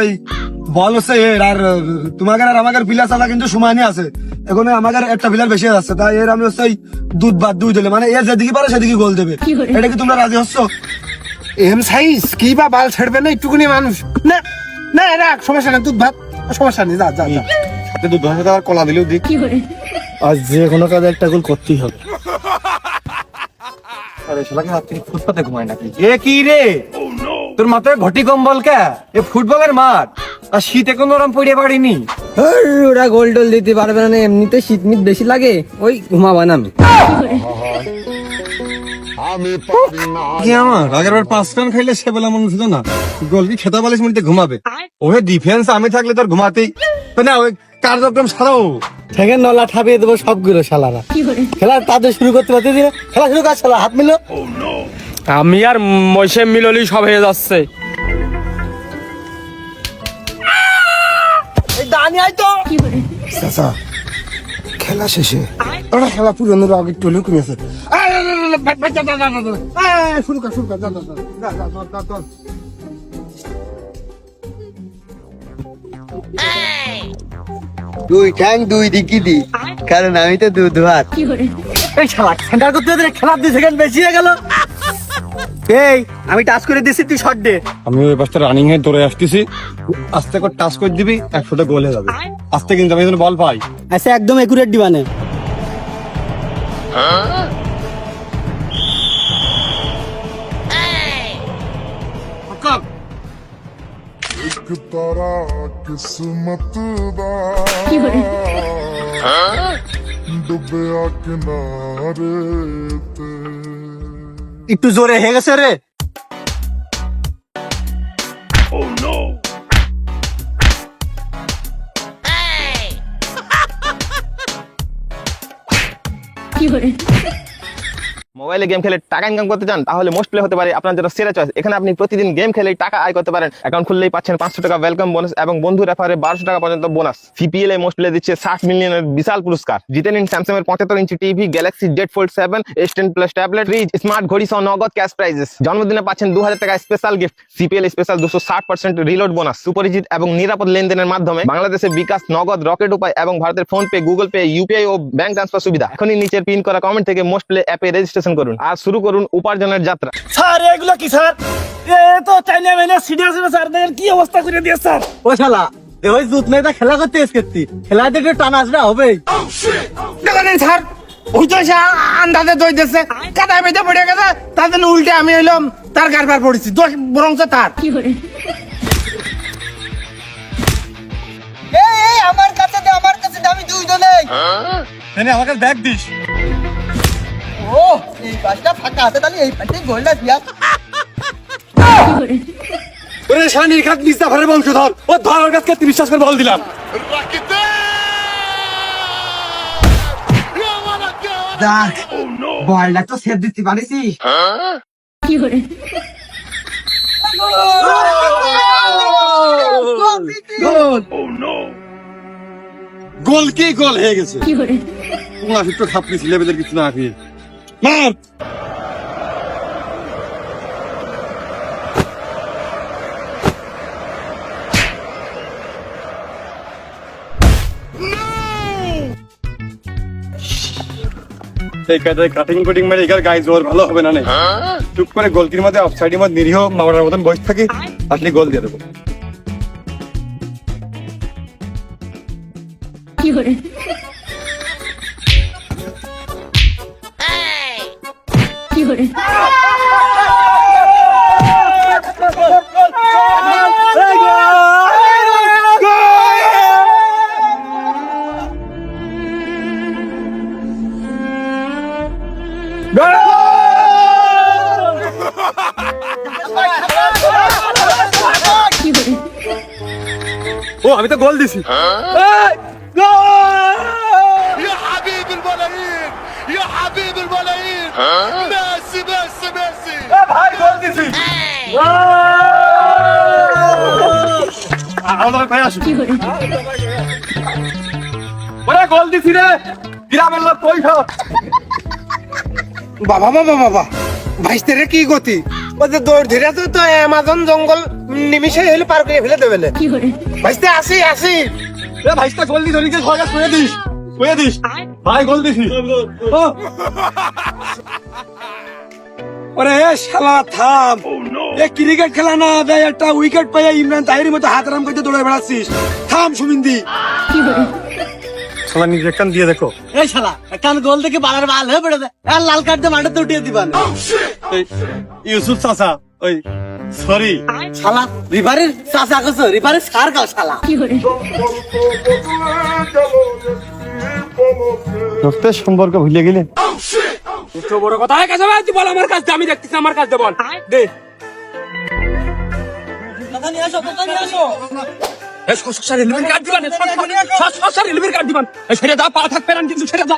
এই বল হচ্ছে এর আর তোমাদের আর আমাদের পিলা চালা কিন্তু সমানই আছে। এখন আমাদের একটা পিলার বেশি যাচ্ছে তাই এর আমি হচ্ছে দুধ বাদ দুই দিলে মানে এর যেদিকে পারে সেদিকে গোল দেবে। এটা কি তোমরা রাজি হচ্ছ? এম সাইজ কি বা বাল ছেড়বে না একটুকুনি মানুষ। না না রাখ সমস্যা নেই দুধ ভাত সমস্যা নেই যা যা যা। দুধ ভাষাতে আর কলা দিলেও আজ যে কোনো কাজে একটা গোল করতেই হবে। আরে শালাকে রাত থেকে ফুটপাতে ঘুমায় নাকি? এ কি রে? তোর মাথায় ঘটি কম্বল কে? এ ফুটবলের মাঠ। আর শীতে কোনো ওরম পড়ে পারিনি ওরা গোল টোল দিতে পারবে না এমনিতে শীত মিত বেশি লাগে। ওই ঘুমাবা না আমি। কি আমার? আগের বার পাঁচ রান খাইলে সে বেলা মনে ছিল না গোল কি খেতে পারিস মিনিটে ঘুমাবে। ওহে ডিফেন্স আমি থাকলে তোর ঘুমাতেই। তো না ওই কার্যক্রম ছাড়াও থেকে নলা ঠাপিয়ে দেবো সবগুলো শালারা খেলা তাদের শুরু করতে পারতে দিয়ে খেলা শুরু কর শালা হাত মিলো আমি আর মৈসে মিললি সব হয়ে যাচ্ছে চাচা খেলা শেষে ওরা খেলা পুরোনোর আগে হলেও কমেছে শুরু কর শুরু কর যা, যা, যা, যা, যা, যা, যা, যা। দুই ঠ্যাং দুই দিকি দি। কারণ আমি তো দুধ ভাত। এই শালা সেন্টার করতে খেলার দুই সেকেন্ড বেশি হয়ে গেল। এই আমি টাচ করে দিছি তুই শট দে। আমি ওই পাশটা রানিং এ দৌড়ে আসতেছি। আস্তে করে টাচ করে দিবি একশোটা গোল হয়ে যাবে। আস্তে কিন্তু আমি যেন বল পাই। আচ্ছা একদম একুরেট দিবানে। तारा किस्मत डुबया किनारे একটু জোরে হয়ে গেছে রে কি করে মোবাইলে গেম খেলে টাকা ইনকাম করতে চান, তাহলে মোস্ট প্লে হতে পারে আপনার জন্য সেরা চয়েস এখানে আপনি প্রতিদিন গেম খেলেই টাকা আয় করতে পারেন। অ্যাকাউন্ট খুললেই পাচ্ছেন পাঁচশো টাকা ওয়েলকাম বোনাস এবং বন্ধু রেফারে বারোশো টাকা পর্যন্ত বোনাস সিপিএল এ মোস্ট প্লে দিচ্ছে ষাট মিলিয়নের বিশাল পুরস্কার। জিতে নিন স্যামসাং এর পঁচাত্তর inch TV Galaxy Z Fold seven S ten plus tablet fridge smart ঘড়ি সহ নগদ ক্যাশ প্রাইজেস জন্মদিনে পাচ্ছেন দু হাজার টাকা স্পেশাল গিফট সিপিএল স্পেশাল দুশো ষাট পার্সেন্ট রিলোড বোনাস সুপরিচিত এবং নিরাপদ লেনদেনের মাধ্যমে বাংলাদেশে বিকাশ, নগদ রকেট উপায় এবং ভারতের PhonePe Google pay UPI ও ব্যাংক ট্রান্সফার সুবিধা। এখনই নিচের পিন করা কমেন্ট থেকে মোস্ট প্লে অ্যাপে রেজিস্ট্রেশন করুন। আর শুরু করুন উপার্জনের যাত্রা। স্যার এগুলো কি স্যার? এ তো চাইনা মেনে সিরিয়াস স্যার। দেখেন কি অবস্থা করে দিয়ে স্যার। ও শালা ওই দুধ নেই খেলা করতে এসেছি খেলা দেখে টান আসবে হবেই। দেখেন স্যার? ওই তো সে আন্দাজে দই দিচ্ছে কাদায় বেঁধে পড়ে গেছে। তার জন্য উল্টে আমি হইলাম তার কারবার পড়েছি। দোষ বরং তার। আমার কাছে আমার কাছে দে আমি দুই জনে আমাকে ব্যাগ দিস। এই পাশটা ফাঁকা আছে তাহলে এই পাশে গোলটা দিয়া ওরে শালা নির্ঘাত মিস্তাফারের বংশধর। ও ধর ওর কাছকে বিশ্বাস করে বল দিলাম। দেখ বলটা তো সেভ দিতে পারিস গোল কি গোল হয়ে গেছে? কিছু না খেয়ে। মার। এই কাজে কাটিং কুটিং মেরে এগার গায়ে জোর ভালো হবে না নে? চুপ করে গোলকির মধ্যে অফসাইডের মধ্যে নিরীহ মামার মতন বসে থাকি আসলে গোল দিয়ে দেবো। ও আমি তো গোল দিছি يا حبيب الملايين يا حبيب الملايين মেসি মেসি এ ভাই গোল দিছি। আমাদের বাবা বাবা বাবা ভাইস্তে কি গতি? ও যে দৌড় ধীরে তো তো অ্যামাজন জঙ্গল নিমিশে হলে পার করে ফেলে দেবে ভাইস্তে আসি আসি। রে ভাইস্তে গোল দিছি ওদিকে ঘরে শুয়ে দিস শুয়ে ভাই গোল দিছি। ওরে শালা থাম। এ ক্রিকেট খেলা না দেয় একটা উইকেট পেয়ে ইমরান তাহিরের মতো হাত করতে দৌড়ে বেড়াচ্ছিস। থাম সুমিন্দি। শালা নিজে কান দিয়ে দেখো। এই শালা কান গোল থেকে বালার বাল হয়ে পড়ে আর লাল কার্ড দিয়ে মাঠে উঠিয়ে ইউসুফ চাচা ওই সরি শালা রিভারের চাচা কছো রিভারের সার কাও শালা। দোস্তের সম্পর্ক ভুলে গেলে। তো বড় কথা। হয়ে কাছে ভাই তুই বল আমার কাছে আমি দেখতেছি আমার কাছে বল। দে। সেটা যা পা থাকবে না কিন্তু সেটা যা।